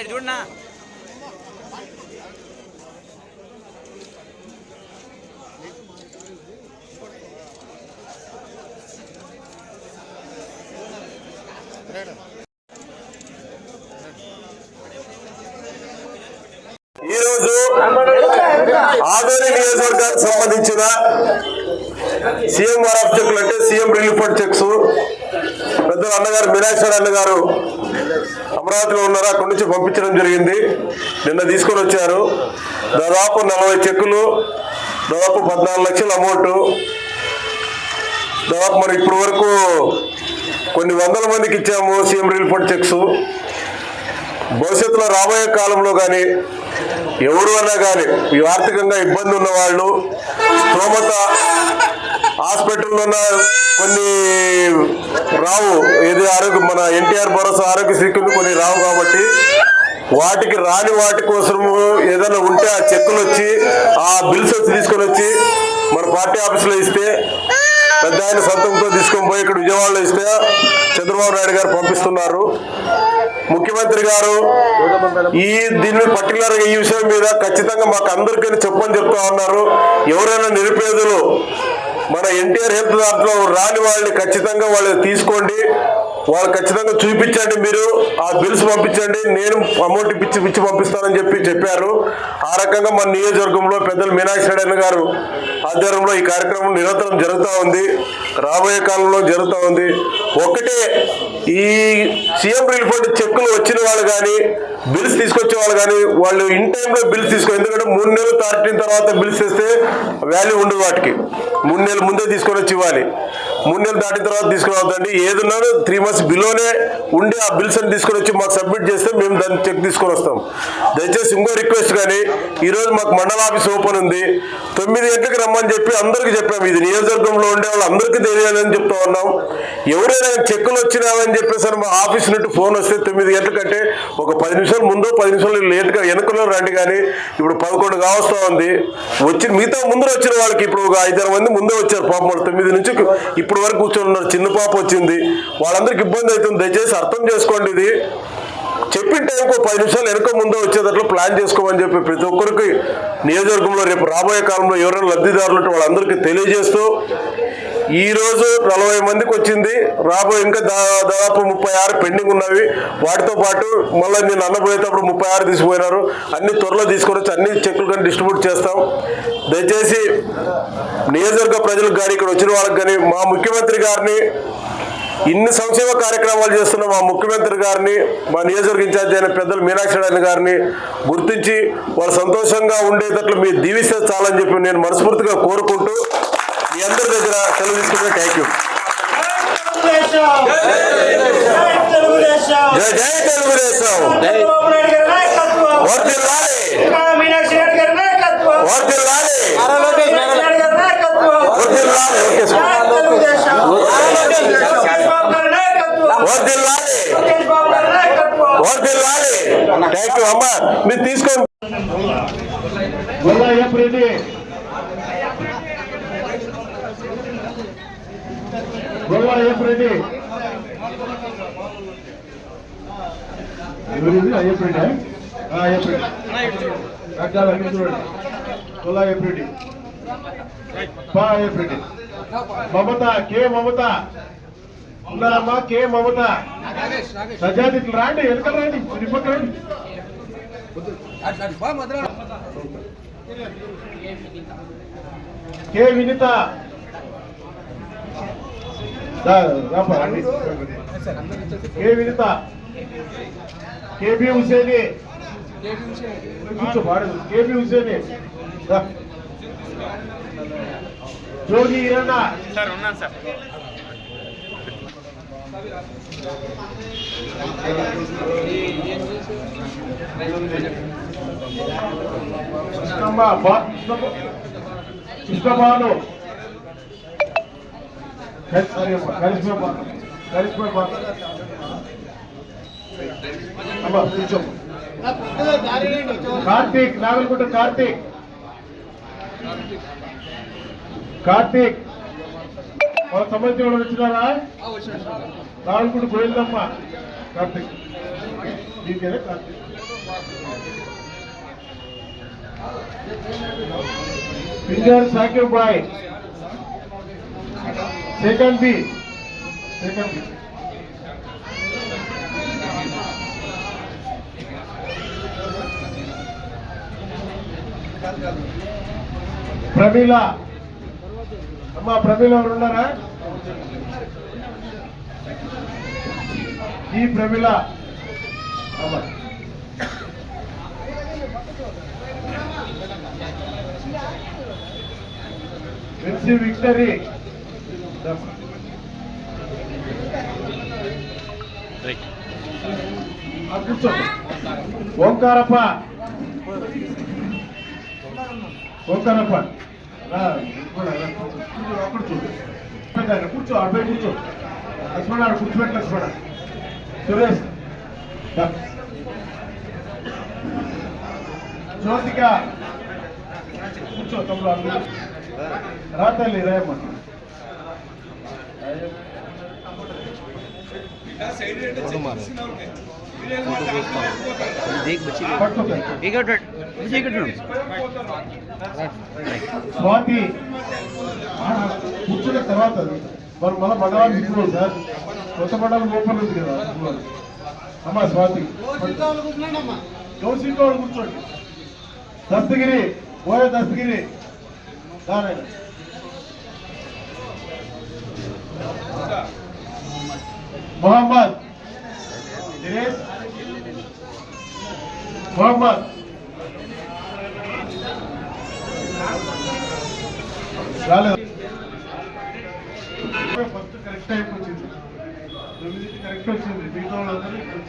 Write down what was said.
ఇది చూడనా? ఈ రోజు ఆదోని నియోజకవర్గానికి సంబంధించిన సీఎం ఆర్ఎఫ్ చెక్లు అంటే సీఎం రిలీఫ్ ఫండ్ చెక్స్ పెద్ద అన్నగారు మీనాక్షి అన్నగారు అమరావతిలో ఉన్నారు? అక్కడి నుంచి పంపించడం జరిగింది. నిన్న తీసుకొని వచ్చారు. దాదాపు నలభై చెక్కులు దాదాపు పద్నాలుగు లక్షల అమౌంట్. దాదాపు మరి ఇప్పటి వరకు కొన్ని వందల మందికి ఇచ్చాము సీఎం రిలీఫ్ ఫండ్ చెక్స్. భవిష్యత్తులో రాబోయే కాలంలో కానీ ఎవరు అన్నా కానీ ఈ ఆర్థికంగా ఇబ్బంది ఉన్న వాళ్ళు స్తోమత హాస్పిటల్లో ఉన్న కొన్ని రావు ఏది ఆరోగ్య మన ఎన్టీఆర్ భరోసా ఆరోగ్యశ్రీ కింద కొన్ని రావు కాబట్టి వాటికి రాని వాటి కోసము ఏదైనా ఉంటే ఆ చెక్కులు వచ్చి ఆ బిల్స్ వచ్చి తీసుకొని వచ్చి మన పార్టీ ఆఫీసులో ఇస్తే పెద్ద ఆయన సొంతంతో తీసుకొని పోయి ఇక్కడ విజయవాడలో ఇస్తే చంద్రబాబు నాయుడు గారు పంపిస్తున్నారు. ముఖ్యమంత్రి గారు ఈ దీన్ని పర్టికులర్గా ఈ విషయం మీద ఖచ్చితంగా మాకు అందరికీ చెప్పని చెప్తా ఉన్నారు. ఎవరైనా నిరుపేదలు మన ఎన్టీఆర్ హెల్త్ దాంట్లో రాని వాళ్ళని ఖచ్చితంగా వాళ్ళు తీసుకోండి. వాళ్ళు ఖచ్చితంగా చూపించండి మీరు. ఆ బిల్స్ పంపించండి. నేను అమౌంట్ ఇప్పించి ఇచ్చి పంపిస్తానని చెప్పి చెప్పారు. ఆ రకంగా మన నియోజకవర్గంలో పెద్దలు మీనాక్షి నారాయణ గారు ఆధ్వర్యంలో ఈ కార్యక్రమం నిరంతరం జరుగుతూ ఉంది. రాబోయే కాలంలో జరుగుతూ ఉంది. ఒకటే ఈ సీఎం రిలీఫ్ ఫండ్ చెక్కులు వచ్చిన వాళ్ళు కానీ బిల్స్ తీసుకొచ్చే వాళ్ళు కానీ వాళ్ళు ఇన్ టైంలో బిల్స్ తీసుకో ఎందుకంటే మూడు నెలలు దాటిన తర్వాత బిల్స్ వేస్తే వాల్యూ ఉండదు వాటికి. మూడు నెలలు ముందే తీసుకొని వచ్చి ఇవ్వాలి. మూడు నెలలు దాటిన తర్వాత తీసుకురావద్దండి ఏదున్నా త్రీ మంత్స్ బిలోనే ఉండి ఆ బిల్స్ అని తీసుకొని వచ్చి మాకు సబ్మిట్ చేస్తే మేము దాన్ని చెక్ తీసుకొని వస్తాం. దయచేసి ఇంకో రిక్వెస్ట్ కానీ ఈరోజు మాకు మండల ఆఫీస్ ఓపెన్ ఉంది. తొమ్మిది గంటలకు రమ్మని చెప్పి అందరికీ చెప్పాము ఇది నియోజకవర్గంలో ఉండే వాళ్ళు అందరికీ తెలియాలని చెప్తా ఉన్నాం. ఎవరైనా చెక్కులు వచ్చినామని చెప్పేసరి మా ఆఫీస్ నుండి ఫోన్ వస్తే తొమ్మిది గంటలకంటే ఒక పది నిమిషాలు ముందు పది నిమిషాలు లేట్గా వెనుకలో రండి కానీ ఇప్పుడు పదకొండు కావస్తా ఉంది. వచ్చి మిగతా ముందు వచ్చిన వాళ్ళకి ఇప్పుడు ఒక ఐదారు మంది ముందే వచ్చారు పాపం వాళ్ళు. తొమ్మిది నుంచి ఇప్పుడు వరకు కూర్చొని ఉన్నారు. చిన్న పాప వచ్చింది. వాళ్ళందరికి ఇబ్బంది అవుతుంది. దయచేసి అర్థం చేసుకోండి ఇది. చెప్పిన టైంకు పది నిమిషాలు వెనక ముందు వచ్చేటట్లు ప్లాన్ చేసుకోమని చెప్పి ప్రతి ఒక్కరికి నియోజకవర్గంలో రేపు రాబోయే కాలంలో ఎవరైనా లబ్ధిదారులు వాళ్ళందరికీ తెలియజేస్తూ ఈ రోజు నలభై మందికి వచ్చింది. రాబోయే ఇంకా దా- దాదాపు ముప్పై ఆరు పెండింగ్ ఉన్నవి. వాటితో పాటు మళ్ళీ నేను అన్నపోయేటప్పుడు ముప్పై ఆరు తీసుకుపోయినారు అన్ని త్వరలో తీసుకొని అన్ని చెక్కులు కానీ డిస్ట్రిబ్యూట్ చేస్తాం. దయచేసి నియోజకవర్గ ప్రజలకు కానీ ఇక్కడ వచ్చిన వాళ్ళకి కానీ మా ముఖ్యమంత్రి గారిని ఇన్ని సంక్షేమ కార్యక్రమాలు చేస్తున్న మా ముఖ్యమంత్రి గారిని మా నియోజకవర్గ ఇన్ఛార్జ్ అయిన పెద్దలు మీనాక్షి నారాయణ గారిని గుర్తించి వాళ్ళు సంతోషంగా ఉండేటట్లు మీరు దీవిస్తే చాలని చెప్పి నేను మనస్ఫూర్తిగా కోరుకుంటూ మీ అందరి దగ్గర సెలవు తీసుకుంటే థ్యాంక్ యూ తెలుగుదేశం జై జై తెలుగుదేశం వర్ధిల్లాలి వర్ధిల్లాలి వర్ధిల్లాలి ఓకే సార్ వర్ధిల్లాలి వర్ధిల్లాలి థ్యాంక్ యూ అమ్మా మీరు తీసుకోండి గొల్ల అయ్యప్పరెడ్డి గొల్ల అయ్యప్పరెడ్డి ఎవరిది అయ్యప్పరెడ్డి అయ్యప్పరెడ్డి కట్టాల చూడండి. గొల్ల అయ్యప్పరెడ్డి పా అయ్యప్పరెడ్డి మమత కే మమత. ఉన్నారమ్మా కే మమత. సజాది ఇట్లా రాండి ఎంత రాండి ఇప్పటి రండి. K Vinitha. K Vinitha. KB Huseni. కూర్చో పాడదు కేబి హుసేని. జోగి ఈరన్న. సార్ ఉన్నాను సార్. కృష్ణమ్మ బా- కృష్ణమ్మ- కృష్ణబాను. కరిష్మా కరిష్మా అమ్మా కూర్చో కార్తీక్ నాగల్గుట్ట కార్తీక్. కార్తీక్ వాళ్ళ సంబంధించి వాళ్ళు వచ్చినారా? నాగల్గుట్ట గోవిందమ్మ కార్తీక్. నీకేనా కార్తీక్. పింజారు Saqib bye. Second B second B Pramila. అమ్మ ప్రమీల ఎవరు ఉన్నారా? ఈ ప్రమీల. అమ్మా. విక్టరీ. ఓంకారప్ప. ఓంకారప్ప. అక్కడ చూడు. పెద్దాయన, కూర్చో. అబ్బాయి కూర్చో. లక్ష్మణ ఆడ కూర్చోబెట్టి లక్ష్మణ సురేష్. జ్యోతిక. కూర్చో తమ్ముడు అడుగు రా తల్లి రాయమ్మ देख बच्ची పట్టుకో తల్లి. एक मिनट मुझे एक मिनट స్వాతి ఆడ కూర్చున్న తర్వాత మరి మన మండలాలు ఇప్పుడు సార్ కొత్త మండలం లోపల ఉంది కదా అమ్మా స్వాతి ఎవరు సీట్లో వాళ్ళు కూర్చోండి దస్తగిరి పోయే దస్తగిరి దానైనా మొహమ్మద్ దినేష్ మొహమ్మద్ రాలేదు ఫస్ట్ కరెక్ట్ టైం వచ్చింది తొమ్మిదింటి కరెక్ట్ వచ్చింది మిగతా వాళ్ళందరూ ఇక్కడ